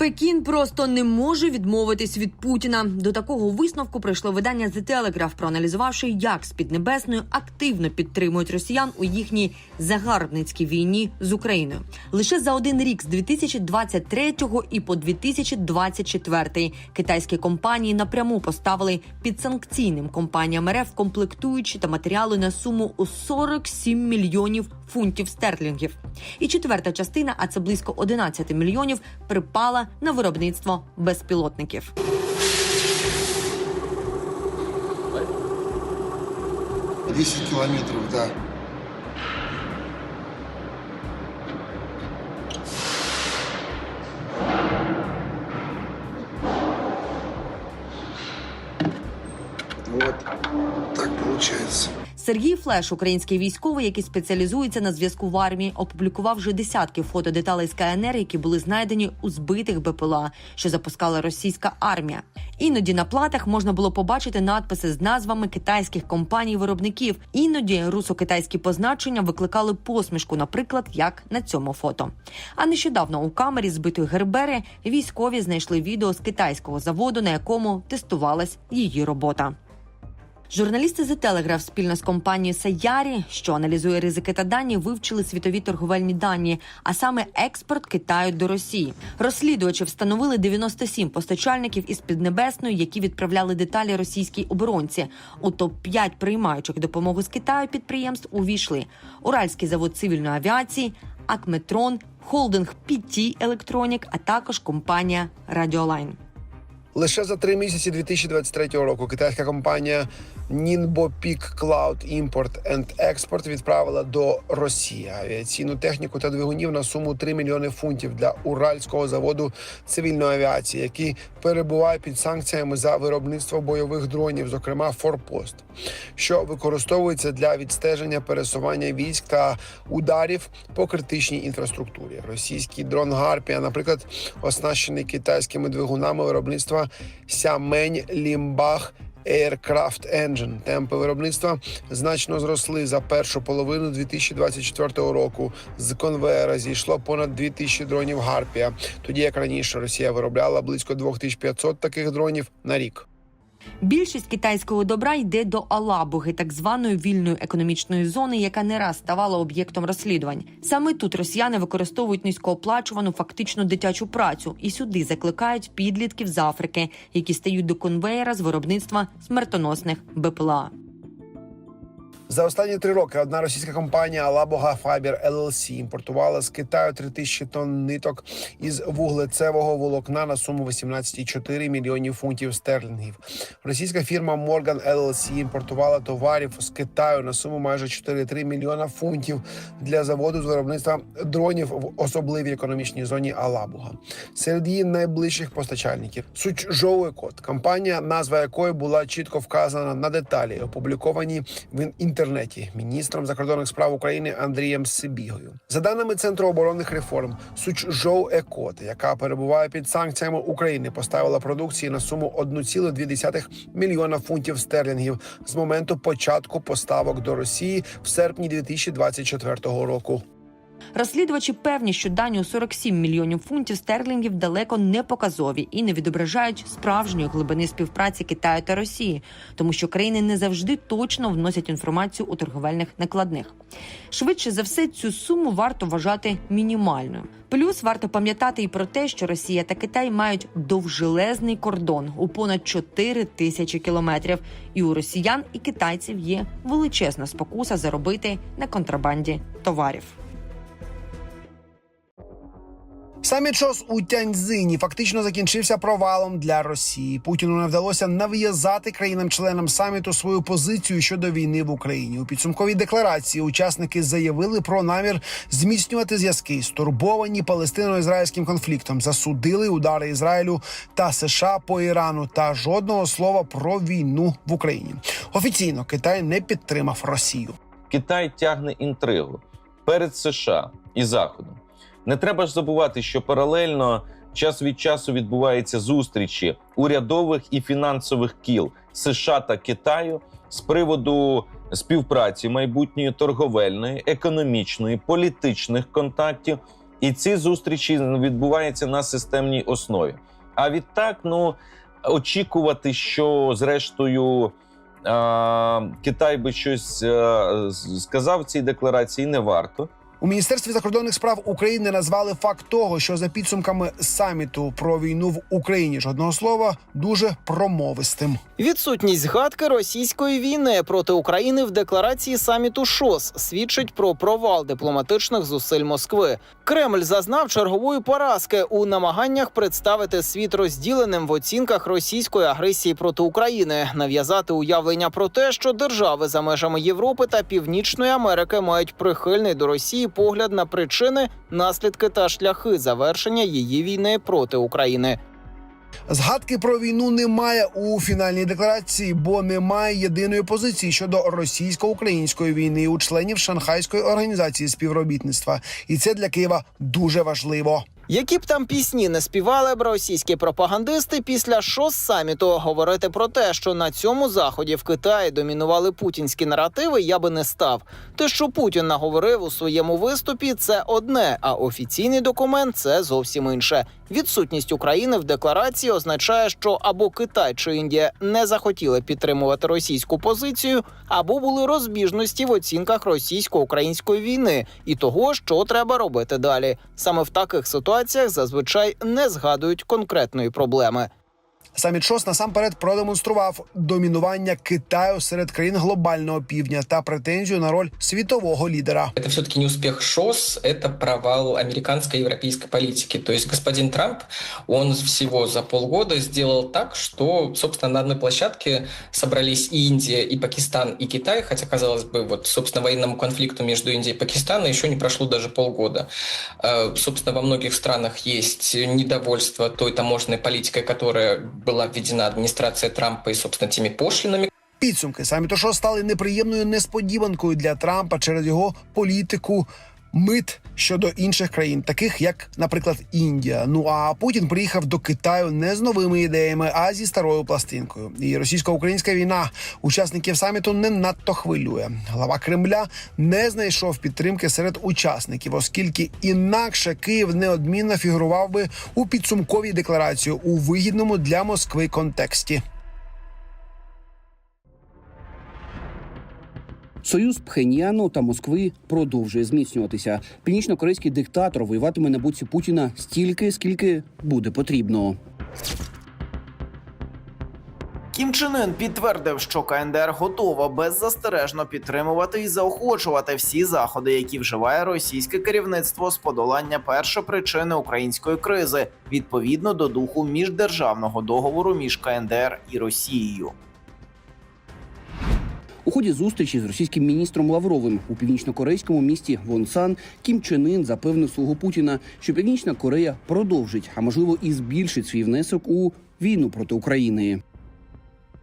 Пекін просто не може відмовитись від Путіна. До такого висновку прийшло видання The Telegraph, проаналізувавши, як з Піднебесною активно підтримують росіян у їхній загарбницькій війні з Україною. Лише за один рік з 2023 і по 2024 китайські компанії напряму поставили під санкційним компаніям РФ комплектуючі та матеріали на суму у 47 мільйонів фунтів стерлінгів. І четверта частина, а це близько 11 мільйонів, припала на виробництво безпілотників. Десять километров, да. Вот так получается. Сергій Флеш, український військовий, який спеціалізується на зв'язку в армії, опублікував вже десятки фото деталей з КНР, які були знайдені у збитих БПЛА, що запускала російська армія. Іноді на платах можна було побачити надписи з назвами китайських компаній-виробників. Іноді русо-китайські позначення викликали посмішку, наприклад, як на цьому фото. А нещодавно у камері збитої Гербери військові знайшли відео з китайського заводу, на якому тестувалась її робота. Журналісти The Telegraph спільно з компанією Саярі, що аналізує ризики та дані, вивчили світові торговельні дані, а саме експорт Китаю до Росії. Розслідувачі встановили 97 постачальників із Піднебесної, які відправляли деталі російській оборонці. У топ 5 приймаючих допомогу з Китаю підприємств увійшли Уральський завод цивільної авіації, Акметрон, Холдинг PT Electronic, а також компанія Радіолайн. Лише за три місяці 2023 року китайська компанія Ningbo Peak Cloud Import and Export відправила до Росії авіаційну техніку та двигунів на суму 3 мільйони фунтів для уральського заводу цивільної авіації, який перебуває під санкціями за виробництво бойових дронів, зокрема Форпост, що використовується для відстеження пересування військ та ударів по критичній інфраструктурі. Російський дрон Гарпія, наприклад, оснащений китайськими двигунами виробництва Сямень Лімбах. Aircraft Engine. Темпи виробництва значно зросли за першу половину 2024 року. З конвеєра зійшло понад 2000 дронів Гарпія. Тоді як раніше Росія виробляла близько 2500 таких дронів на рік. Більшість китайського добра йде до Алабуги, так званої вільної економічної зони, яка не раз ставала об'єктом розслідувань. Саме тут росіяни використовують низькооплачувану фактично дитячу працю і сюди закликають підлітків з Африки, які стають до конвеєра з виробництва смертоносних БПЛА. За останні три роки одна російська компанія Alaboga Fiber LLC імпортувала з Китаю 3000 тонн ниток із вуглецевого волокна на суму 18,4 мільйонів фунтів стерлінгів. Російська фірма Morgan LLC імпортувала товарів з Китаю на суму майже 4,3 мільйона фунтів для заводу з виробництва дронів в особливій економічній зоні Алабуга. Серед її найближчих постачальників Сучжоу Екот, компанія, назва якої була чітко вказана на деталі, опубліковані в інтернеті міністром закордонних справ України Андрієм Сибігою. За даними Центру оборонних реформ, Сучжоу Екот, яка перебуває під санкціями України, поставила продукції на суму 1,2 мільйона фунтів стерлінгів з моменту початку поставок до Росії в серпні 2024 року. Розслідувачі певні, що дані у 47 мільйонів фунтів стерлінгів далеко не показові і не відображають справжньої глибини співпраці Китаю та Росії, тому що країни не завжди точно вносять інформацію у торговельних накладних. Швидше за все, цю суму варто вважати мінімальною. Плюс варто пам'ятати і про те, що Росія та Китай мають довжелезний кордон у понад 4 тисячі кілометрів, і у росіян і китайців є величезна спокуса заробити на контрабанді товарів. Саміт ШОС у Тяньцзині фактично закінчився провалом для Росії. Путіну не вдалося нав'язати країнам-членам саміту свою позицію щодо війни в Україні. У підсумковій декларації учасники заявили про намір зміцнювати зв'язки, стурбовані палестино-ізраїльським конфліктом, засудили удари Ізраїлю та США по Ірану та жодного слова про війну в Україні. Офіційно Китай не підтримав Росію. Китай тягне інтригу перед США і Заходом. Не треба ж забувати, що паралельно час від часу відбуваються зустрічі урядових і фінансових кіл США та Китаю з приводу співпраці майбутньої торговельної, економічної, політичних контактів І ці зустрічі відбуваються на системній основі. А відтак, ну очікувати, що зрештою. Китай би щось е, сказав в цій декларації не варто. У міністерстві закордонних справ України назвали факт того, що за підсумками саміту про війну в Україні жодного слова дуже промовистим. Відсутність згадки російської війни проти України в декларації саміту ШОС свідчить про провал дипломатичних зусиль Москви. Кремль зазнав чергової поразки у намаганнях представити світ розділеним в оцінках російської агресії проти України, нав'язати уявлення про те, що держави за межами Європи та Північної Америки мають прихильний до Росії погляд на причини, наслідки та шляхи завершення її війни проти України. Згадки про війну немає у фінальній декларації, бо немає єдиної позиції щодо російсько-української війни у членів Шанхайської організації співробітництва, і це для Києва дуже важливо. Які б там пісні не співали б російські пропагандисти після шос саміту, говорити про те, що на цьому заході в Китаї домінували путінські наративи, я би не став. Те, що Путін наговорив у своєму виступі, це одне, а офіційний документ це зовсім інше. Відсутність України в декларації означає, що або Китай чи Індія не захотіли підтримувати російську позицію, або були розбіжності в оцінках російсько-української війни і того, що треба робити далі. Саме в таких ситуаціях зазвичай не згадують конкретної проблеми. Саміт ШОС насамперед продемонстрував домінування Китаю серед країн глобального півдня та претензію на роль світового лідера. Это все-таки не успех ШОС, это провал американской и европейской политики. То есть господин Трамп, он всего за полгода сделал так, что, собственно, на одной площадке собрались и Индия, и Пакистан, и Китай, хотя, казалось бы, вот, собственно, военному конфликту между Индией и Пакистаном еще не прошло даже полгода. Э, Собственно, во многих странах есть недовольство той таможенной политикой, которая была введена адміністрація Трампа и, собственно, теми пошлинами, Підсумки саміту що стали неприємною несподіванкою для Трампа через його політику. Мит щодо інших країн, таких як, наприклад, Індія. Ну а Путін приїхав до Китаю не з новими ідеями, а зі старою пластинкою. І російсько-українська війна учасників саміту не надто хвилює. Глава Кремля не знайшов підтримки серед учасників, оскільки інакше Київ неодмінно фігурував би у підсумковій декларації у вигідному для Москви контексті. Союз Пхеньяну та Москви продовжує зміцнюватися. Північно-корейський диктатор воюватиме на боці Путіна стільки, скільки буде потрібно. Кім Чен Ын підтвердив, що КНДР готова беззастережно підтримувати і заохочувати всі заходи, які вживає російське керівництво з подолання першопричини української кризи відповідно до духу міждержавного договору між КНДР і Росією. У ході зустрічі з російським міністром Лавровим у північно-корейському місті Вонсан Кім Чен Ын запевнив свого Путіна, що Північна Корея продовжить, а можливо і збільшить свій внесок у війну проти України.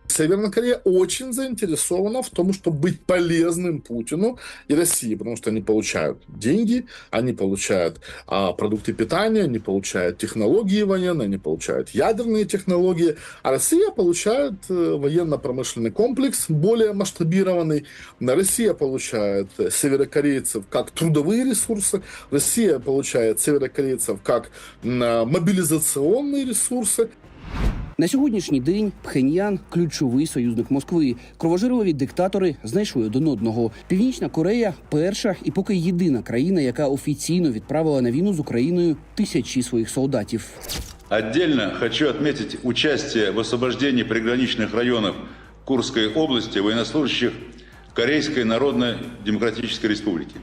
Северная Корея очень заинтересована в том, чтобы быть полезным Путину и России, потому что они получают деньги, они получают а, продукты питания, они получают технологии военные, они получают ядерные технологии, а Россия получает э, военно-промышленный комплекс более масштабированный. Россия получает северокорейцев как трудовые ресурсы, Россия получает северокорейцев как мобилизационные ресурсы, На сьогоднішній день Пхеньян ключовий союзник Москви. Кровожерливі диктатори знайшли один одного. Північна Корея перша і поки єдина країна, яка офіційно відправила на війну з Україною тисячі своїх солдатів. Отдельно хочу отметить участие в освобождении приграничных районов Курской области военнослужащих Корейской Народно-Демократической Республики.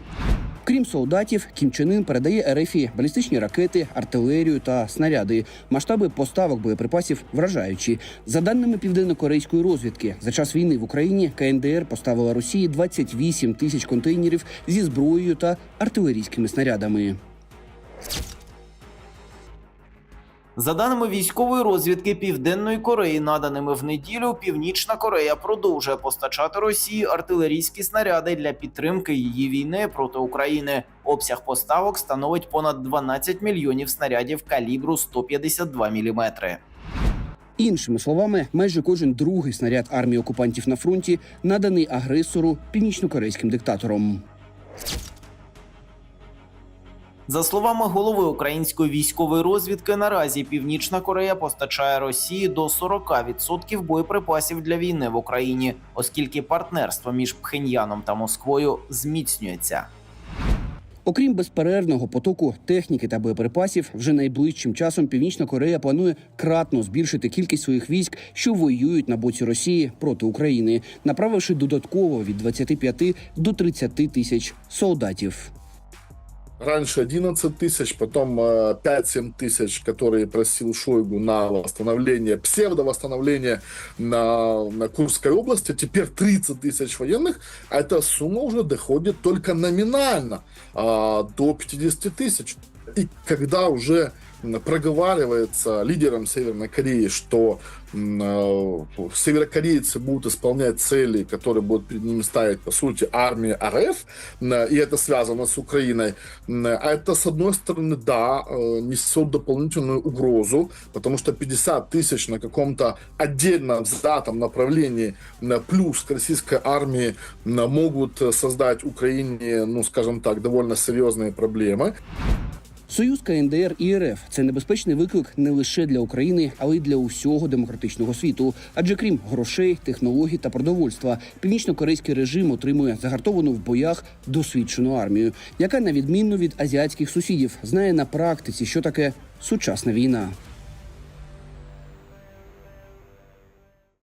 Крім солдатів, Кім Чен Ын передає РФі балістичні ракети, артилерію та снаряди. Масштаби поставок боєприпасів вражаючі. За даними південно-корейської розвідки, за час війни в Україні КНДР поставила Росії 28 тисяч контейнерів зі зброєю та артилерійськими снарядами. За даними військової розвідки Південної Кореї, наданими в неділю, Північна Корея продовжує постачати Росії артилерійські снаряди для підтримки її війни проти України. Обсяг поставок становить понад 12 мільйонів снарядів калібру 152 міліметри. Іншими словами, майже кожен другий снаряд армії окупантів на фронті наданий агресору північно-корейським диктатором. За словами голови української військової розвідки, наразі Північна Корея постачає Росії до 40% боєприпасів для війни в Україні, оскільки партнерство між Пхеньяном та Москвою зміцнюється. Окрім безперервного потоку техніки та боєприпасів, вже найближчим часом Північна Корея планує кратно збільшити кількість своїх військ, що воюють на боці Росії проти України, направивши додатково від 25 до 30 тисяч солдатів Раньше 11 тысяч, потом э, 5-7 тысяч, которые просил Шойгу на восстановление, псевдовосстановление на, на Курской области. Теперь 30 тысяч военных, а эта сумма уже доходит только номинально а, до 50 тысяч. И когда уже м, проговаривается лидером Северной Кореи, что э, северокорейцы будут исполнять цели, которые будут перед ними ставить, по сути, армия РФ, и это связано с Украиной, а это, с одной стороны, да, э, несет дополнительную угрозу, потому что 50 тысяч на каком-то отдельном взятом направлении плюс к российской армии могут э, создать Украине, ну, скажем так, довольно серьезные проблемы. Союз КНДР і РФ це небезпечний виклик не лише для України, але й для усього демократичного світу. Адже крім грошей, технологій та продовольства, північно-корейський режим отримує загартовану в боях досвідчену армію, яка на відміну від азіатських сусідів знає на практиці, що таке сучасна війна.